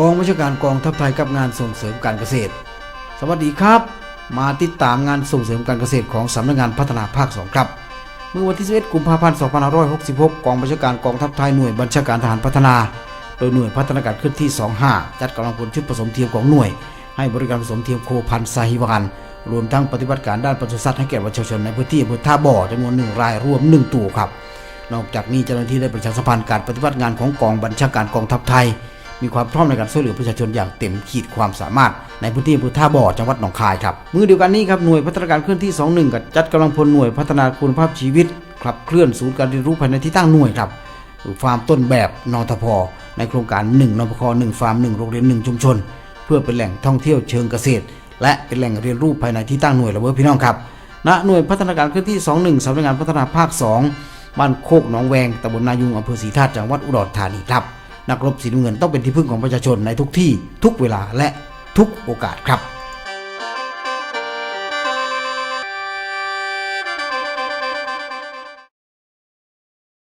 กองบัญชาการกองทัพไทยกับงานส่งเสริมการเกษตร สวัสดีครับ มาติดตามงานส่งเสริมการเกษตรของสำนักงานพัฒนาภาค 2 ครับ เมื่อวันที่11กุมภาพันธ์2566 กองบัญชาการกองทัพไทยหน่วยบัญชาการทหารพัฒนา โดยหน่วยพัฒนาการเคลื่อนที่ 25 จัดกำลังพลชุดผสมเทียมของหน่วย ให้บริการผสมเทียมโคพันซาฮิวานรวมทั้งปฏิบัติการด้านปศุสัตว์ให้แก่ประชาชนในพื้นที่อำเภอท่าบ่อจำนวนหนึ่งรายรวม 1 ตัวครับ นอกจากนี้เจ้าหน้าที่ได้ประชาสัมพันธ์การปฏิบัติงานของกองบัญชาการกองทัพไทย มีความพร้อมในการช่วยเหลือประชาชนอย่างเต็มขีดความสามารถ ในพื้นที่อำเภอท่าบ่อจังหวัดหนองคายครับมือเดียวกันนี้ครับหน่วยพัฒนาการเคลื่อนที่ 21กับจัดกำลังพลหน่วยพัฒนาคุณภาพชีวิตขับเคลื่อนศูนย์การเรียนรู้ภายในที่ตั้งหน่วยครับฟาร์มต้นแบบนทพในโครงการ1นพค1ฟาร์ม1โรงเรียน1ชุมชน เพื่อเป็นแหล่งท่องเที่ยวเชิงเกษตร และเป็นแหล่งเรียนรู้ภายในที่ตั้งหน่วยระเบิดพี่น้องครับณหน่วยพัฒนาการเคลื่อนที่ 21สำนักงานพัฒนาภาค 2 บ้านโคกหนองแวงตำบลนายุงอำเภอศรีธาตุจังหวัดอุดรธานีครับ นักรบสีน้ำเงินต้องเป็นที่พึ่งของประชาชนในทุกที่ ทุกเวลาและทุกโอกาสครับ